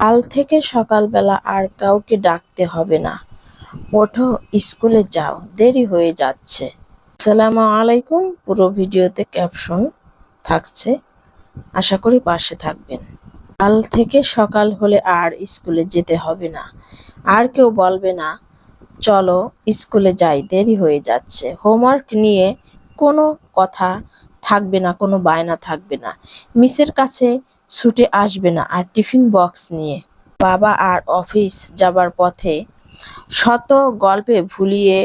কাল থেকে সকালবেলা আর কাউকে ডাকতে হবে না। ওঠো, স্কুলে যাও, দেরি হয়ে যাচ্ছে। আসসালামু আলাইকুম, পুরো ভিডিওতে ক্যাপশন থাকছে। আশা করি পাশে থাকবেন। কাল থেকে সকাল হলে আর স্কুলে যেতে হবে না। আর কেউ বলবে না, চলো, স্কুলে যাই, দেরি হয়ে যাচ্ছে। হোমওয়ার্ক নিয়ে কোনো কথা থাকবে না, কোনো বায়না থাকবে না। মিসের কাছে ছুটে আসবে না আর টিফিন বক্স নিয়ে। বাবা আর অফিস যাবার পথে শত গল্পে ভুলিয়ে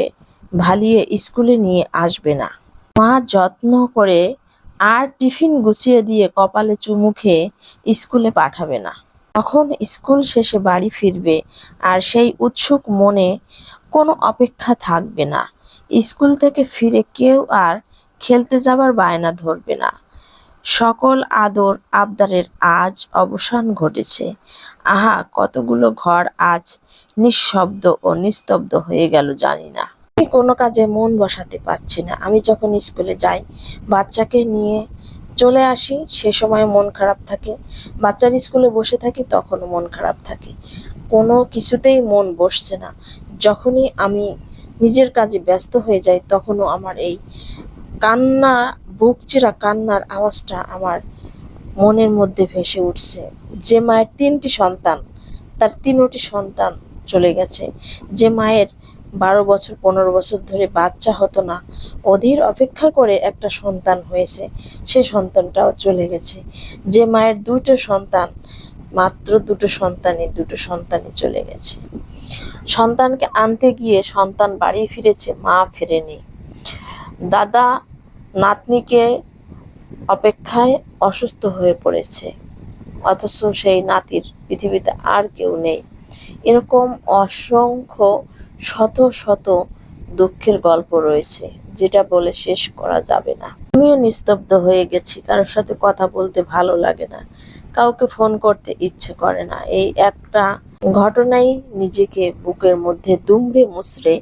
ভালিয়ে স্কুলে নিয়ে আসবে না। মা যত্ন করে আর টিফিন গুছিয়ে দিয়ে কপালে চুমু খেয়ে স্কুলে পাঠাবে না। তখন স্কুল শেষে বাড়ি ফিরবে আর সেই উৎসুক মনে কোনো অপেক্ষা থাকবে না। স্কুল থেকে ফিরে কেউ আর খেলতে যাবার বায়না ধরবে না। সকল আদর আবদারের আজ অবসান ঘটেছে। আহা, কতগুলো ঘর আজ নিঃশব্দ ও নিস্তব্ধ হয়ে গেল, জানি না। আমি কোনো কাজে মন বসাতে পারছি না। আমি যখন স্কুলে যাই, বাচ্চাকে নিয়ে চলে আসি, সে সময় মন খারাপ থাকে। বাচ্চার স্কুলে বসে থাকি, তখনও মন খারাপ থাকে। কোনো কিছুতেই মন বসছে না। যখনই আমি নিজের কাজে ব্যস্ত হয়ে যাই, তখনও আমার এই কান্না বুক চিরা কান্নার আওয়াজটা আমার মনের মধ্যে ভেসে উঠছে। যে মায়ের তিনটি সন্তান, তার তিনটি সন্তান চলে গেছে। যে মায়ের বারো বছর, পনেরো বছর ধরে বাচ্চা হতো না, অধীর অপেক্ষা করে একটা সন্তান হয়েছে, সে সন্তানটাও চলে গেছে। যে মায়ের দুটো সন্তান, মাত্র দুটো সন্তানই দুটো সন্তানই চলে গেছে। সন্তানকে আনতে গিয়ে সন্তান বাড়ি ফিরেছে, মা ফেরেনি। দাদা নাতনিকে অপেক্ষায় অসুস্থ হয়ে পড়েছে। অথচ সেই নাতির পৃথিবীতে আর কেউ নেই। এরকম অসংখ্য শত শত দুঃখের গল্প রয়েছে, যেটা বলে শেষ করা যাবে না। আমিও নিস্তব্ধ হয়ে গেছি, কারোর সাথে কথা বলতে ভালো লাগে না, কাউকে ফোন করতে ইচ্ছে করে না। এই একটা ঘটনাই নিজেকে বুকের মধ্যে দুমড়ে মুচড়ে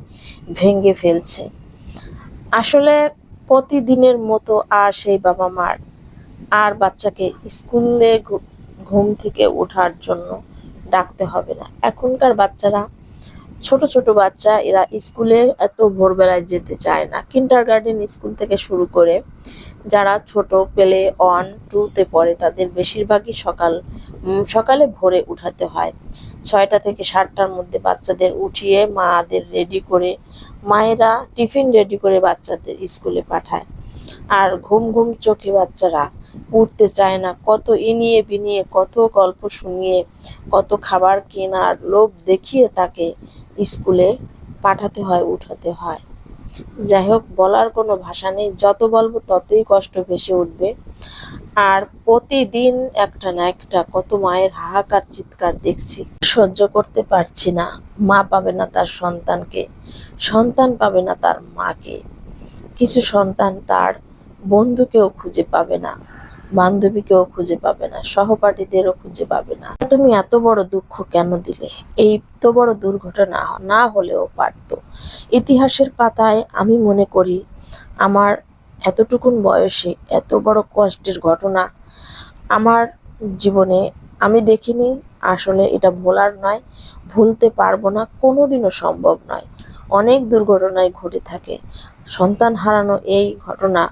ভেঙে ফেলছে। আসলে প্রতিদিনের মতো আর সেই বাবা মার আর বাচ্চাকে স্কুলে ঘুম থেকে ওঠার জন্য ডাকতে হবে না। এখনকার বাচ্চারা ছোট ছোট বাচ্চা, এরা স্কুলে এত ভোরবেলায় যেতে চায় না। কিন্ডার গার্ডেন স্কুল থেকে শুরু করে যারা ছোট পেলে ওয়ান টুতে পড়ে, তাদের বেশিরভাগই সকাল সকালে ভোরে উঠাতে হয়। ছয়টা থেকে সাতটার মধ্যে বাচ্চাদের উঠিয়ে মাদের রেডি করে, মায়েরা টিফিন রেডি করে বাচ্চাদের স্কুলে পাঠায়। আর ঘুম ঘুম চোখে বাচ্চারা উঠতে চায় না। কত ইনিয়ে বিনিয়ে, কত গল্প শুনিয়ে, কত খাবার কেনার লোভ দেখিয়ে তাকে স্কুলে পাঠাতে হয়, উঠাতে হয়। যাই হোক, বলার কোনো ভাষা নেই। যত বলব ততই কষ্ট ভেসে উঠবে। আর প্রতিদিন একটা না একটা কত মায়ের হাহাকার, চিৎকার দেখছি। সহ্য করতে পারছি না। মা পাবে না তার সন্তানকে। সন্তান পাবে না তার মাকে। কিছু সন্তান তার বন্ধুকেও খুঁজে পাবে না, বান্ধবীকেও খুঁজে পাবে না, সহপাঠীদেরও খুঁজে পাবে না। তুমি এত বড় দুঃখ কেন দিলে? এই তো বড় দুর্ঘটনা, না হলেও পারত। ইতিহাসের পাতায় আমি মনে করি, আমার এতটুকুন বয়সে এত বড় কষ্টের ঘটনা আমার জীবনে আমি দেখিনি। আসলে এটা ভোলার নয়, ভুলতে পারব না, কোনোদিনও সম্ভব নয়। অনেক দুর্ঘটনায় ঘটে থাকে। সন্তান হারানো এই ঘটনা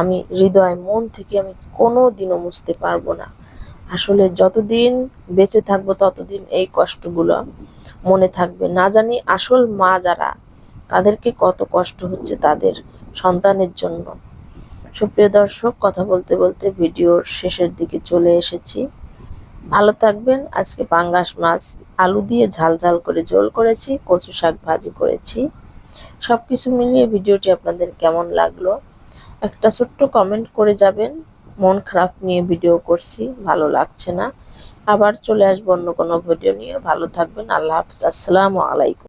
আমি হৃদয় মন থেকে আমি কোনো দিনও মুছতে পারব না। আসলে যতদিন বেঁচে থাকব ততদিন এই কষ্টগুলো মনে থাকবে। না জানি আসল মা যারা, তাদেরকে কত কষ্ট হচ্ছে তাদের সন্তানের জন্য। সুপ্রিয় দর্শক, কথা বলতে বলতে ভিডিওর শেষের দিকে চলে এসেছি। ভালো থাকবেন। আজকে পাঙ্গাস মাছ আলু দিয়ে ঝাল ঝাল করে ঝোল করেছি, কচু শাক ভাজি করেছি। সব কিছু মিলিয়ে ভিডিওটি আপনাদের কেমন লাগল? একটা ছোট্ট কমেন্ট করে যাবেন, মন খারাপ নিয়ে ভিডিও করছি, ভালো লাগছে না। আবার চলে আসব অন্য কোনো ভিডিও নিয়ে। ভালো থাকবেন, আল্লাহ হাফিজ। আসসালামু আলাইকুম।